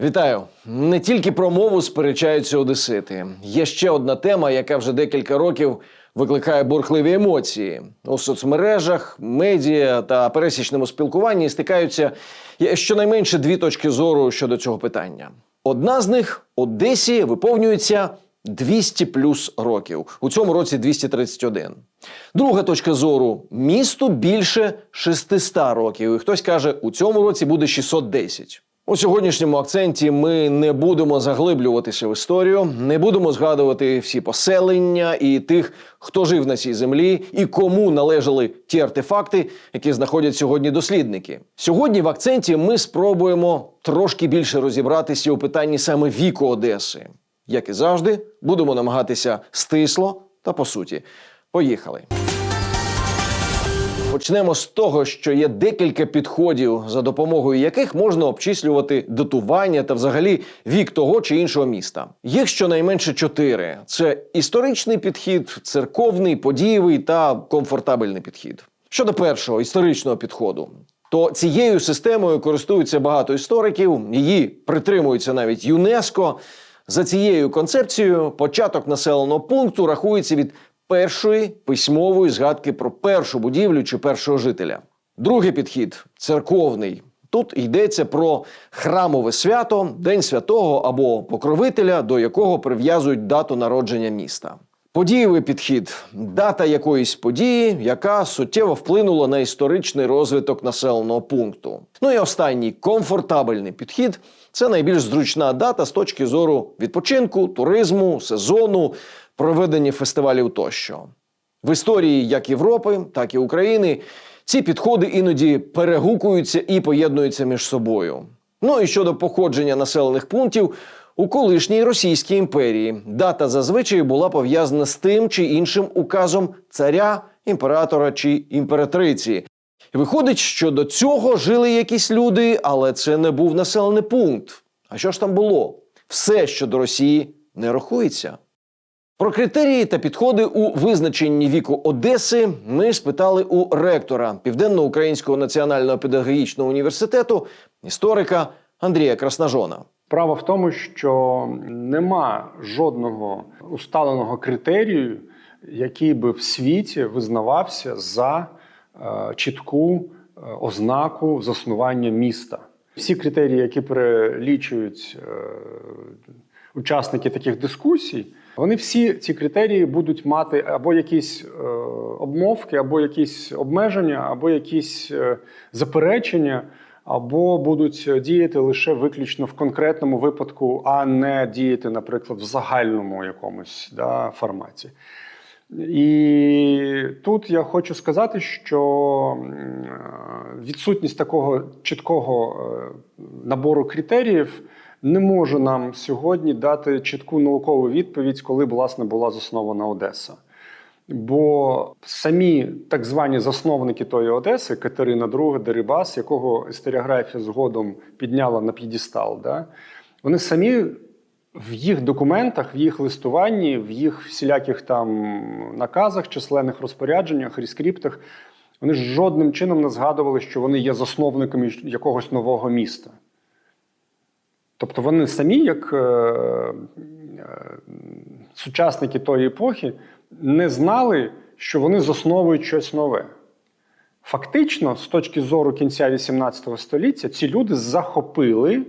Вітаю! Не тільки про мову сперечаються одесити. Є ще одна тема, яка вже декілька років викликає бурхливі емоції. У соцмережах, медіа та пересічному спілкуванні стикаються щонайменше дві точки зору щодо цього питання. Одна з них Одесі виповнюється 200 плюс років. У цьому році 231. Друга точка зору місту більше 600 років. І хтось каже, у цьому році буде 610. У сьогоднішньому акценті ми не будемо заглиблюватися в історію, не будемо згадувати всі поселення і тих, хто жив на цій землі, і кому належали ті артефакти, які знаходять сьогодні дослідники. Сьогодні в акценті ми спробуємо трошки більше розібратися у питанні саме віку Одеси. Як і завжди, будемо намагатися стисло та по суті. Поїхали. Почнемо з того, що є декілька підходів, за допомогою яких можна обчислювати датування та взагалі вік того чи іншого міста. Їх щонайменше чотири: це історичний підхід, церковний, подієвий та комфортабельний підхід. Щодо першого історичного підходу, то цією системою користуються багато істориків, її притримується навіть ЮНЕСКО. За цією концепцією, початок населеного пункту рахується від першої письмової згадки про першу будівлю чи першого жителя. Другий підхід церковний. Тут йдеться про храмове свято, День святого або покровителя, до якого прив'язують дату народження міста. Подієвий підхід дата якоїсь події, яка суттєво вплинула на історичний розвиток населеного пункту. Ну і останній комфортабельний підхід це найбільш зручна дата з точки зору відпочинку, туризму, сезону, проведення фестивалів тощо. В історії як Європи, так і України ці підходи іноді перегукуються і поєднуються між собою. Ну і щодо походження населених пунктів, у колишній Російській імперії дата зазвичай була пов'язана з тим чи іншим указом царя, імператора чи імператриці. І виходить, що до цього жили якісь люди, але це не був населений пункт. А що ж там було? Все, що до Росії, не рахується. Про критерії та підходи у визначенні віку Одеси ми спитали у ректора Південно-Українського національного педагогічного університету, історика Андрія Краснажона. Справа в тому, що нема жодного усталеного критерію, який би в світі визнавався за е, чітку е, ознаку заснування міста. Всі критерії, які перелічують е, учасники таких дискусій, вони всі ці критерії будуть мати або якісь е, обмовки, або якісь обмеження, або якісь е, заперечення, або будуть діяти лише виключно в конкретному випадку, а не діяти, наприклад, в загальному якомусь да, форматі. І тут я хочу сказати, що е, відсутність такого чіткого набору критеріїв не може нам сьогодні дати чітку наукову відповідь, коли власне була заснована Одеса. Бо самі так звані засновники тої Одеси, Катерина II, Дерибас, якого історіографія згодом підняла на п'єдестал, да, вони самі в їх документах, в їх листуванні, в їх всіляких там наказах, численних розпорядженнях, рескриптах, вони жодним чином не згадували, що вони є засновниками якогось нового міста. Тобто вони самі, як е, е, сучасники тої епохи, не знали, що вони засновують щось нове. Фактично, з точки зору кінця XVIII століття, ці люди захопили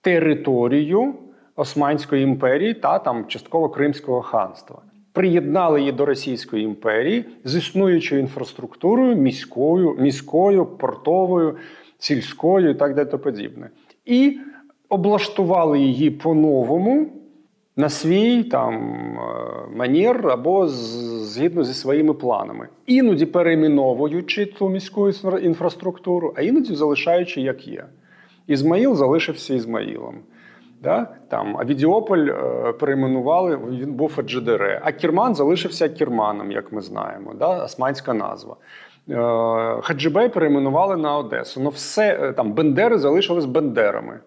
територію Османської імперії та там частково Кримського ханства. Приєднали її до Російської імперії з існуючою інфраструктурою, міською, міською, портовою, сільською і так далі подібне. І облаштували її по-новому на свій там е, манір або згідно зі своїми планами, іноді перейменовуючи цю міську інфра- інфраструктуру, а іноді залишаючи як є. Ізмаїл залишився Ізмаїлом. Да? Там Авідіополь е, перейменували, він був Аджидере. А Кірман залишився Кірманом, як ми знаємо, да? османська назва. Е, Хаджибей перейменували на Одесу. Ну, все е, там Бендери залишились Бендерами.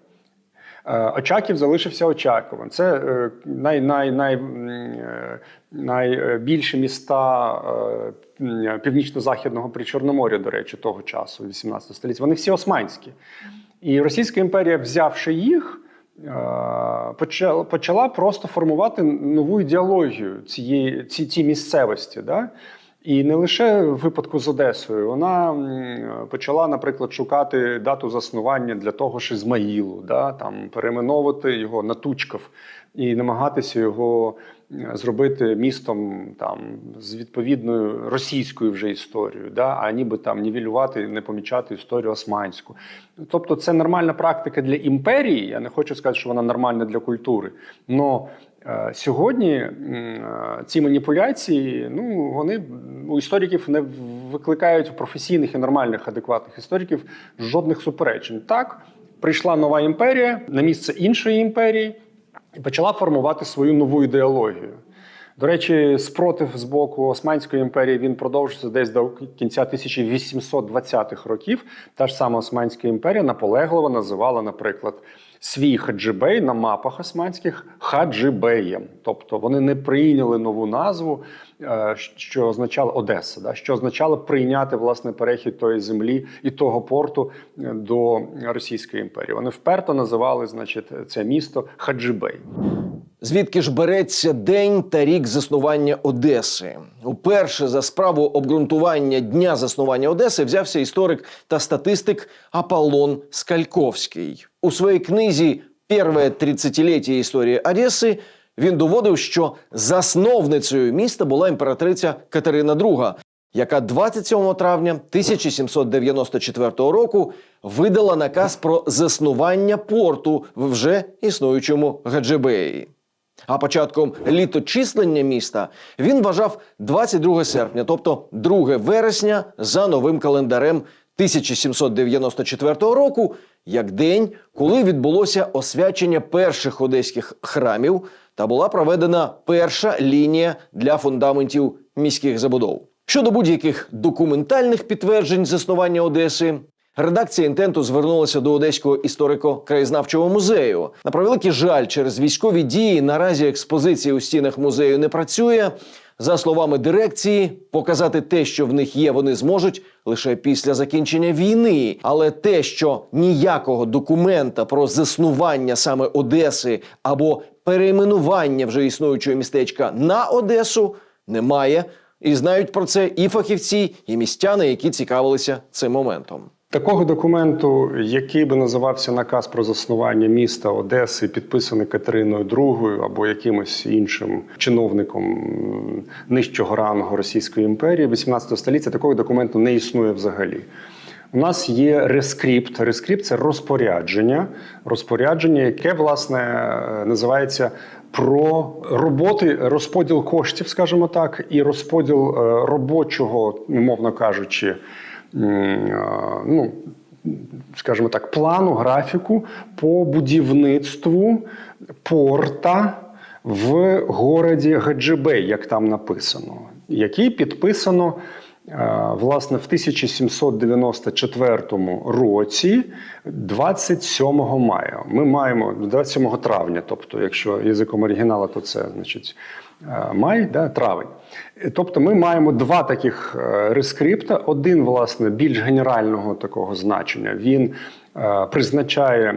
Е, Очаків залишився Очаковим. Це е, най, най, най, е, найбільші міста північно-західного причорномор'я, до речі, того часу, 18 століття. Вони всі османські. І Російська імперія, взявши їх, почала просто формувати нову ідеологію цієї ці, ці місцевості. Да? І не лише в випадку з Одесою. Вона почала, наприклад, шукати дату заснування для того ж Ізмаїлу, да? там, перейменовувати його на Тучков і намагатися його зробити містом там, з відповідною російською вже історією, да? а ніби там нівелювати, не помічати історію османську. Тобто, це нормальна практика для імперії. Я не хочу сказати, що вона нормальна для культури. Но Сьогодні е, ці маніпуляції, ну вони у істориків не викликають у професійних і нормальних, адекватних істориків жодних суперечень. Так, прийшла нова імперія на місце іншої імперії і почала формувати свою нову ідеологію. До речі, спротив з боку Османської імперії він продовжився десь до кінця 1820-х років. Та ж сама Османська імперія наполегливо називала, наприклад, свій хаджибей на мапах османських хаджибеєм. Тобто вони не прийняли нову назву, е, що означало Одеса, да? що означало прийняти власне перехід тої землі і того порту е, до Російської імперії. Вони вперто називали, значить, це місто Хаджибей. Звідки ж береться день та рік заснування Одеси? Уперше за справу обґрунтування дня заснування Одеси взявся історик та статистик Аполлон Скальковський. У своїй книзі Перше тридцятиліття історії Одеси він доводив, що засновницею міста була імператриця Катерина II, яка 27 травня 1794 року видала наказ про заснування порту в вже існуючому Гаджибеї. А початком літочислення міста він вважав 22 серпня, тобто 2 вересня за новим календарем 1794 року, як день, коли відбулося освячення перших одеських храмів та була проведена перша лінія для фундаментів міських забудов. Щодо будь-яких документальних підтверджень заснування Одеси, Редакція інтенту звернулася до Одеського історико-краєзнавчого музею. На превеликий жаль, через військові дії наразі експозиція у стінах музею не працює. За словами дирекції, показати те, що в них є, вони зможуть лише після закінчення війни. Але те, що ніякого документа про заснування саме Одеси або перейменування вже існуючого містечка на Одесу немає. І знають про це і фахівці, і містяни, які цікавилися цим моментом. Такого документу, який би називався наказ про заснування міста Одеси, підписаний Катериною II або якимось іншим чиновником нижчого рангу Російської імперії 18 століття, такого документу не існує взагалі. У нас є рескрипт. Рескрипт це розпорядження, розпорядження, яке власне називається про роботи, розподіл коштів, скажімо так, і розподіл е, робочого, умовно кажучи, ну, скажімо так, плану, графіку по будівництву порта в городі Гаджибей, як там написано, який підписано. Е, Власне, в 1794 році, 27 мая, ми маємо 27 травня, тобто, якщо язиком оригіналу, то це значить е, май, да, травень. Тобто, ми маємо два таких е, рескрипта. Один, власне, більш генерального такого значення. Він призначає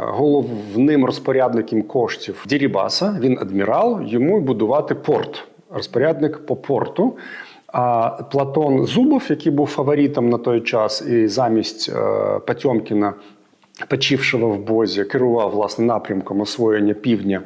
головним розпорядником коштів Дірібаса. Він адмірал, йому будувати порт, розпорядник по порту. А Платон Зубов, який був фаворитом на той час, і замість е, Потьомкіна, почившого в Бозі, керував власне напрямком освоєння півдня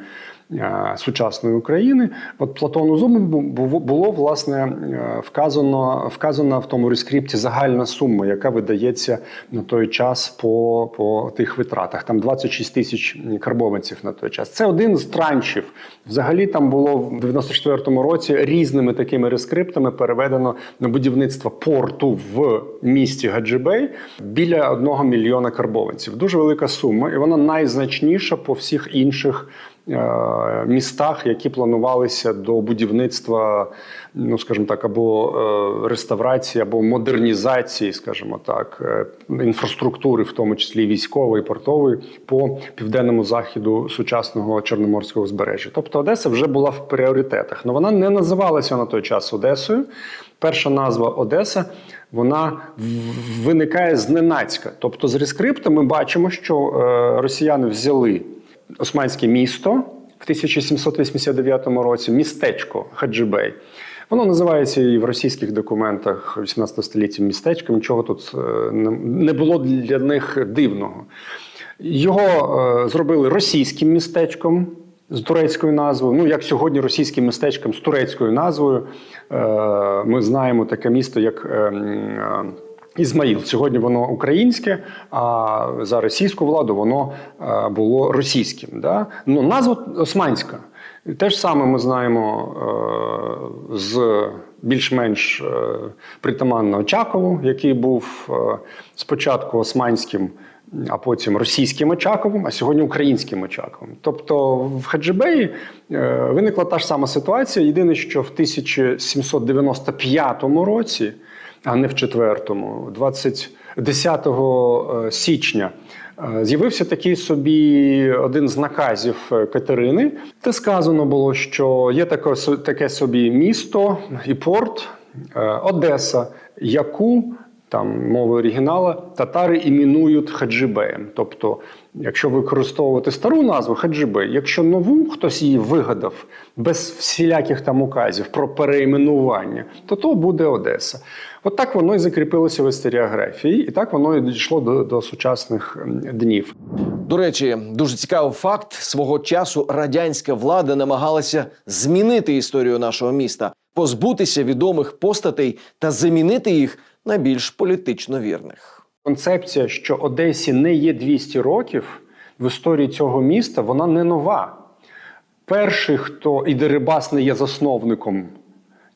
сучасної України. От Платону Зубову бу- було власне е, вказано, вказана в тому рескрипті загальна сума, яка видається на той час по, по тих витратах. Там 26 тисяч карбованців на той час. Це один з траншів. Взагалі там було в 94-му році різними такими рескриптами переведено на будівництво порту в місті Гаджибей біля одного мільйона карбованців. Дуже велика сума, і вона найзначніша по всіх інших. Е, Містах, які планувалися до будівництва, ну скажімо так, або е, реставрації, або модернізації, скажімо так, е, інфраструктури, в тому числі військової, портової, по південному заходу сучасного чорноморського узбережжя. Тобто Одеса вже була в пріоритетах. але вона не називалася на той час Одесою. Перша назва Одеса вона виникає зненацька. Тобто, з рескрипта ми бачимо, що росіяни взяли османське місто в 1789 році, містечко Хаджибей. Воно називається і в російських документах 18 століття містечком. Нічого тут е, не- було для них дивного. Його е, зробили російським містечком з турецькою назвою. Ну, як сьогодні російським містечком з турецькою назвою. Е, ми знаємо таке місто, як е, м, е, Ізмаїл. Сьогодні воно українське, а за російську владу воно е, було російським. Да? Ну, назва османська. Те ж саме ми знаємо е, з більш-менш е, притаманно Очакову, який був спочатку османським, а потім російським Очаковим, а сьогодні українським Очаковим. Тобто в Хаджибеї виникла та ж сама ситуація. Єдине, що в 1795 році, а не в 4-му, 20, 10 е, січня. Е, З'явився такий собі один з наказів е, Катерини, де сказано було, що є таке, таке собі місто і порт Одеса, яку там мови оригінала татари іменують Хаджибеєм. Тобто, якщо використовувати стару назву Хаджибей, якщо нову хтось її вигадав без всіляких там указів про переіменування, то то буде Одеса. От так воно і закріпилося в історіографії, і так воно і дійшло до, до сучасних днів. До речі, дуже цікавий факт: свого часу радянська влада намагалася змінити історію нашого міста, позбутися відомих постатей та замінити їх на більш політично вірних. Концепція, що Одесі не є 200 років в історії цього міста, вона не нова. Перший, хто і Дерибас не є засновником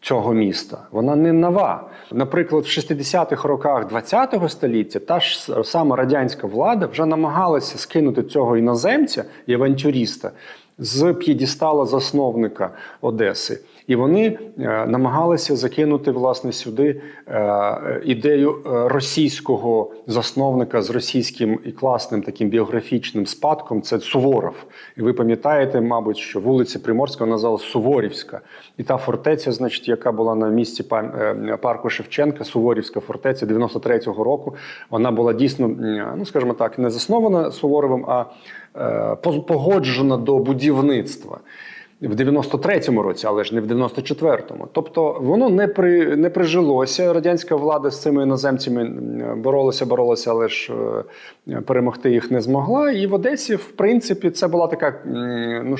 цього міста, вона не нова. Наприклад, в 60-х роках ХХ століття та ж сама радянська влада вже намагалася скинути цього іноземця і авантюріста з п'єдістала засновника Одеси. І вони е, намагалися закинути власне сюди е, ідею е, російського засновника з російським і класним таким біографічним спадком. Це Суворов. І ви пам'ятаєте, мабуть, що вулиця Приморська називалась Суворівська, і та фортеця, значить, яка була на місці парку Шевченка, Суворівська фортеця 93-го року. Вона була дійсно, ну скажімо так, не заснована Суворовим, а погоджена до будівництва. В 93-му році, але ж не в 94-му. Тобто воно не при не прижилося. Радянська влада з цими іноземцями боролася, боролася, але ж е, перемогти їх не змогла. І в Одесі, в принципі, це була така ну,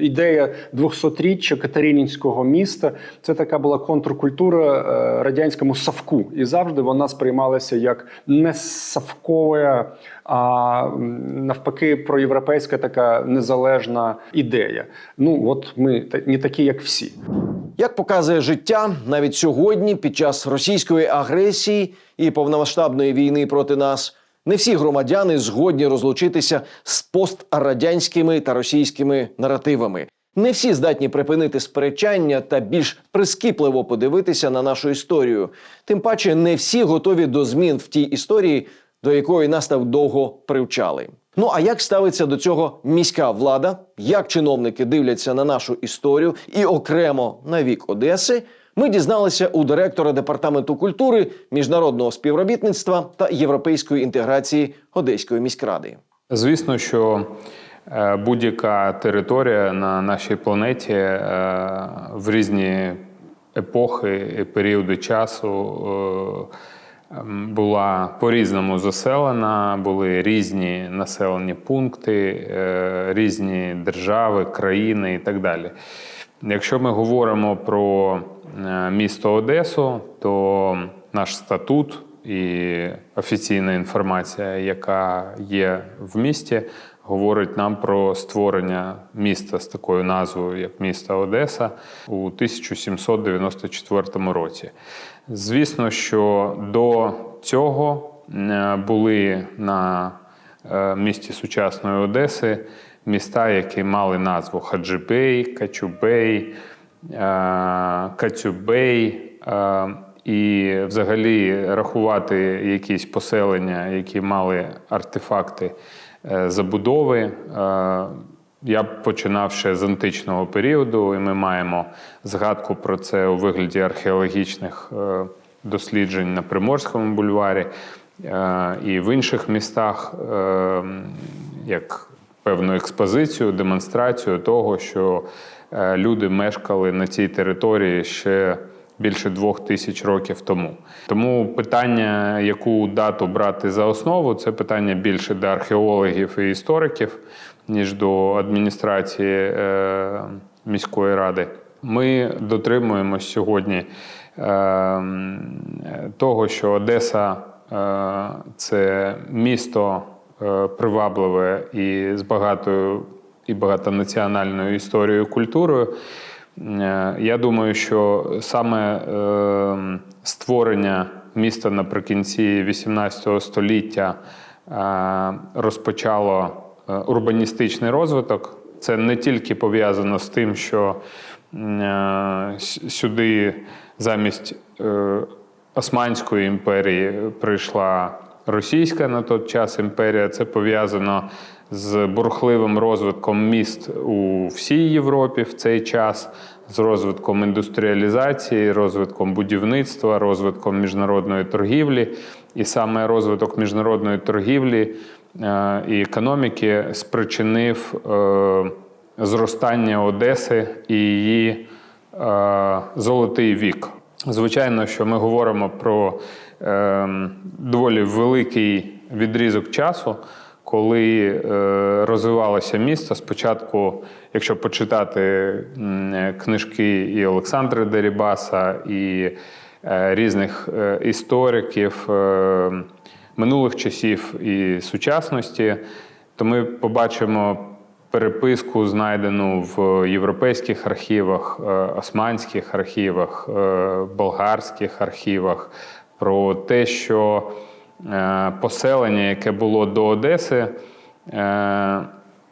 ідея 200-річчя Катеринінського міста. Це така була контркультура е, радянському савку. І завжди вона сприймалася як не савкова, а навпаки, проєвропейська така незалежна ідея. Ну от ми не такі, як всі. Як показує життя, навіть сьогодні, під час російської агресії і повномасштабної війни проти нас, не всі громадяни згодні розлучитися з пострадянськими та російськими наративами. Не всі здатні припинити сперечання та більш прискіпливо подивитися на нашу історію. Тим паче, не всі готові до змін в тій історії, до якої нас так довго привчали. Ну а як ставиться до цього міська влада? Як чиновники дивляться на нашу історію і окремо на вік Одеси? Ми дізналися у директора департаменту культури, міжнародного співробітництва та європейської інтеграції Одеської міськради. Звісно, що е, будь-яка територія на нашій планеті е, в різні епохи і періоди часу е, була по-різному заселена, були різні населені пункти, різні держави, країни і так далі. Якщо ми говоримо про місто Одесу, то наш статут і офіційна інформація, яка є в місті, говорить нам про створення міста з такою назвою, як місто Одеса, у 1794 році. Звісно, що до цього е, були на е, місті сучасної Одеси міста, які мали назву Хаджибей, Качубей, е, Кацюбей. е, І взагалі рахувати якісь поселення, які мали артефакти е, забудови. е, Я починав ще з античного періоду, і ми маємо згадку про це у вигляді археологічних е, досліджень на Приморському бульварі е, і в інших містах, е, як певну експозицію, демонстрацію того, що е, люди мешкали на цій території ще більше двох тисяч років тому. Тому питання, яку дату брати за основу, це питання більше до археологів і істориків, ніж до адміністрації е, міської ради. Ми дотримуємось сьогодні е, того, що Одеса е, це місто привабливе і з багатою і багатонаціональною історією культурою. Е, Я думаю, що саме е, створення міста наприкінці 18 століття е, розпочало е, урбаністичний розвиток. Це не тільки пов'язано з тим, що е, сюди замість е, Османської імперії прийшла російська на той час імперія. Це пов'язано з бурхливим розвитком міст у всій Європі в цей час, з розвитком індустріалізації, розвитком будівництва, розвитком міжнародної торгівлі. І саме розвиток міжнародної торгівлі е, і економіки спричинив е, зростання Одеси і її е, золотий вік. Звичайно, що ми говоримо про доволі великий відрізок часу, коли е, розвивалося місто. Спочатку, якщо почитати м, книжки і Олександра Дерібаса, і е, різних е, істориків е, минулих часів і сучасності, то ми побачимо переписку, знайдену в європейських архівах, е, османських архівах, е, болгарських архівах, про те, що е, поселення, яке було до Одеси, е,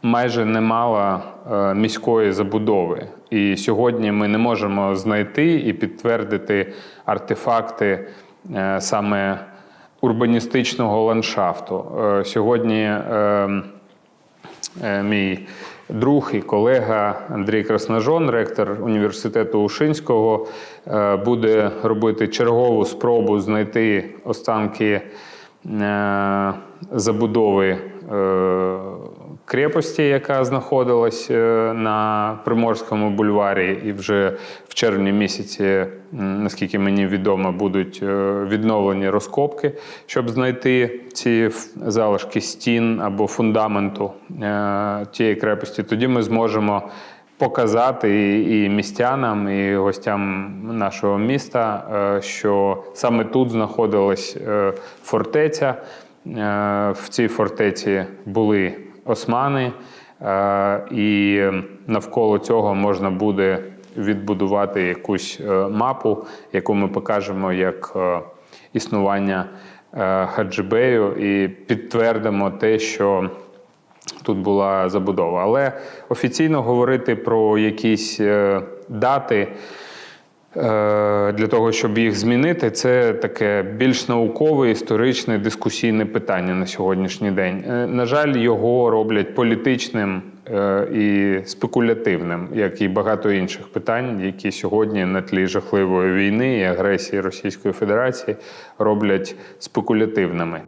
майже не мало е, міської забудови. І сьогодні ми не можемо знайти і підтвердити артефакти саме урбаністичного ландшафту. Сьогодні е, Е, мій друг і колега Андрій Красножон, ректор університету Ушинського, е, буде робити чергову спробу знайти останки е, забудови е, крепості, яка знаходилась е, на Приморському бульварі, і вже в червні місяці, наскільки мені відомо, будуть е, відновлені розкопки, щоб знайти ці залишки стін або фундаменту е, тієї крепості. Тоді ми зможемо показати і містянам, і гостям нашого міста, що саме тут знаходилась фортеця. В цій фортеці були османи, е, і навколо цього можна буде відбудувати якусь е, мапу, яку ми покажемо як е, існування Хаджибею, і підтвердимо те, що тут була забудова. Але офіційно говорити про якісь дати. Е, Для того, щоб їх змінити, це таке більш наукове, історичне, дискусійне питання на сьогоднішній день. Е, На жаль, його роблять політичним е, і спекулятивним, як і багато інших питань, які сьогодні на тлі жахливої війни і агресії Російської Федерації роблять спекулятивними.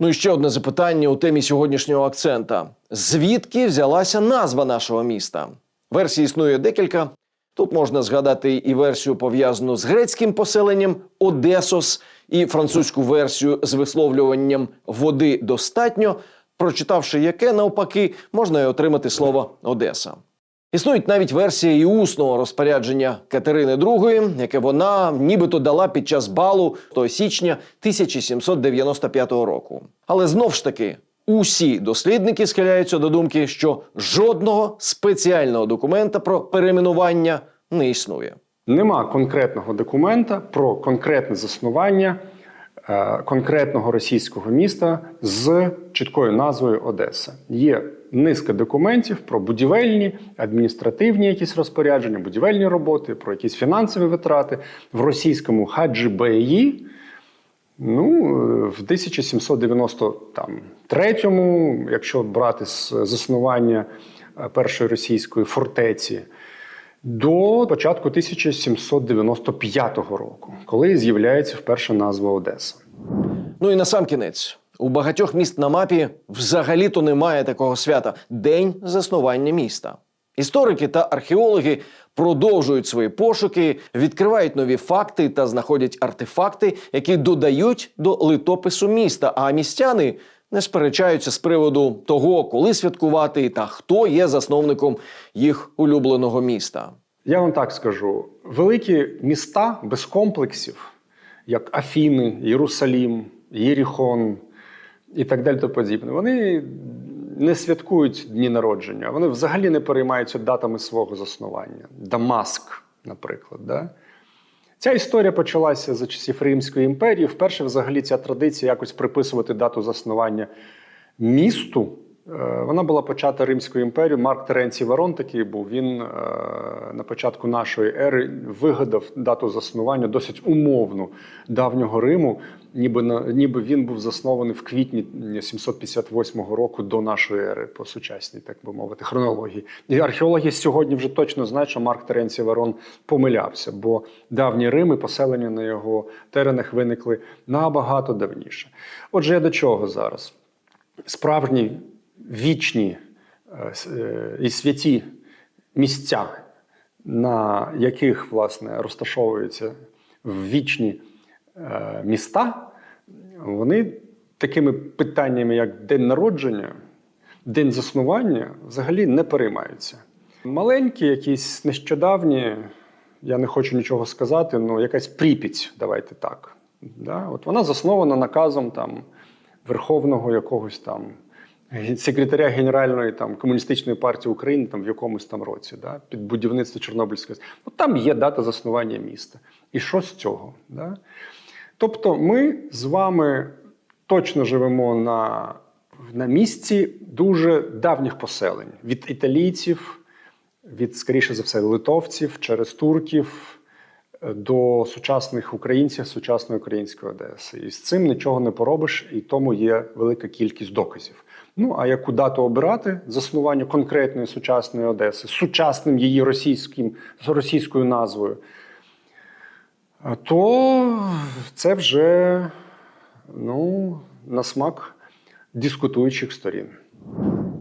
Ну і ще одне запитання у темі сьогоднішнього акцента: звідки взялася назва нашого міста? Версій існує декілька. Тут можна згадати і версію пов'язану з грецьким поселенням Одесос, і французьку версію з висловлюванням води достатньо, прочитавши яке навпаки, можна і отримати слово Одеса. Існують навіть версії і усного розпорядження Катерини II, яке вона нібито дала під час балу 1 січня 1795 року. Але знов ж таки, усі дослідники схиляються до думки, що жодного спеціального документа про перейменування не існує. Нема конкретного документа про конкретне заснування е, конкретного російського міста з чіткою назвою Одеса. Є низка документів про будівельні, адміністративні якісь розпорядження, будівельні роботи, про якісь фінансові витрати в російському Хаджибеї. Ну, е, в 1793-му, якщо брати з заснування е, першої російської фортеці, до початку 1795 року, коли з'являється вперше назва Одеса. Ну і на сам кінець. У багатьох міст на мапі взагалі-то немає такого свята день заснування міста. Історики та археологи продовжують свої пошуки, відкривають нові факти та знаходять артефакти, які додають до литопису міста. А містяни не сперечаються з приводу того, коли святкувати та хто є засновником їх улюбленого міста. Я вам так скажу: великі міста без комплексів, як Афіни, Єрусалім, Єріхон і так далі, то подібне, вони не святкують дні народження, вони взагалі не переймаються датами свого заснування. Дамаск, наприклад. Да? Ця історія почалася за часів Римської імперії. Вперше, взагалі, ця традиція якось приписувати дату заснування місту. Е, Вона була почата Римською імперією. Марк Теренцій Варон такий був. Він е, на початку нашої ери вигадав дату заснування досить умовну давнього Риму, ніби на ніби він був заснований в квітні 758 року до нашої ери, по сучасній, так би мовити, хронології. І археологи сьогодні вже точно знають, що Марк Теренцій Варон помилявся, бо давні Рими, поселення на його теренах виникли набагато давніше. Отже, я до чого зараз? Справжні вічні е, е, і святі місця, на яких власне розташовуються вічні е, міста, вони такими питаннями, як день народження, день заснування, взагалі не переймаються. Маленькі, якісь нещодавні, я не хочу нічого сказати, ну якась припіць, давайте так. Да? От вона заснована наказом там, Верховного якогось там секретаря Генеральної там, комуністичної партії України там, в якомусь там році, да? під будівництво Чорнобильської. От там є дата заснування міста. І що з цього? Да? Тобто, ми з вами точно живемо на, на місці дуже давніх поселень від італійців, від, скоріше за все, литовців через турків е, до сучасних українців, сучасної української Одеси. І з цим нічого не поробиш, і тому є велика кількість доказів. Ну а яку дату обирати заснування конкретної сучасної Одеси сучасним її російським, з російською назвою, то це вже ну, на смак дискутуючих сторін.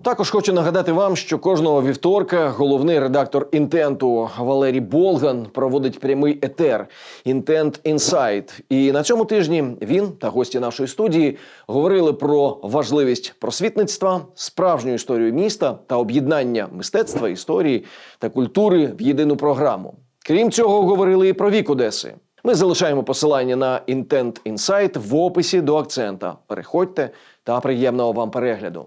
Також хочу нагадати вам, що кожного вівторка головний редактор інтенту Валерій Болган проводить прямий етер Інтент Інсайт. І на цьому тижні він та гості нашої студії говорили про важливість просвітництва, справжню історію міста та об'єднання мистецтва, історії та культури в єдину програму. Крім цього, говорили і про вік Одеси. Ми залишаємо посилання на Інтент Інсайт в описі до акцента. Переходьте та приємного вам перегляду.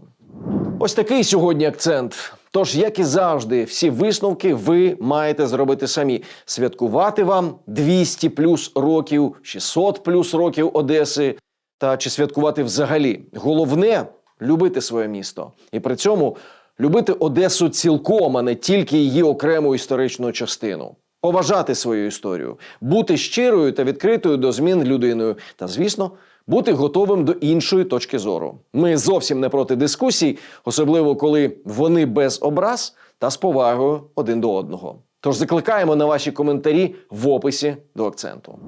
Ось такий сьогодні акцент. Тож, як і завжди, всі висновки ви маєте зробити самі. Святкувати вам 200 плюс років, 600 плюс років Одеси. Та чи святкувати взагалі? Головне любити своє місто. І при цьому любити Одесу цілком, а не тільки її окрему історичну частину. Поважати свою історію, бути щирою та відкритою до змін людиною, та, звісно, бути готовим до іншої точки зору. Ми зовсім не проти дискусій, особливо коли вони без образ та з повагою один до одного. Тож закликаємо на ваші коментарі в описі до акценту.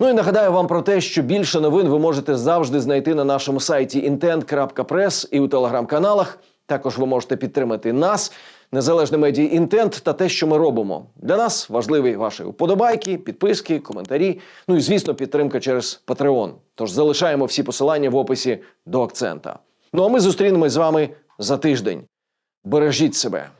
Ну і нагадаю вам про те, що більше новин ви можете завжди знайти на нашому сайті intent.press і у телеграм-каналах. Також ви можете підтримати нас, незалежне медіа інтент та те, що ми робимо. Для нас важливі ваші вподобайки, підписки, коментарі. Ну і звісно, підтримка через Patreon. Тож залишаємо всі посилання в описі до акцента. Ну а ми зустрінемось з вами за тиждень. Бережіть себе.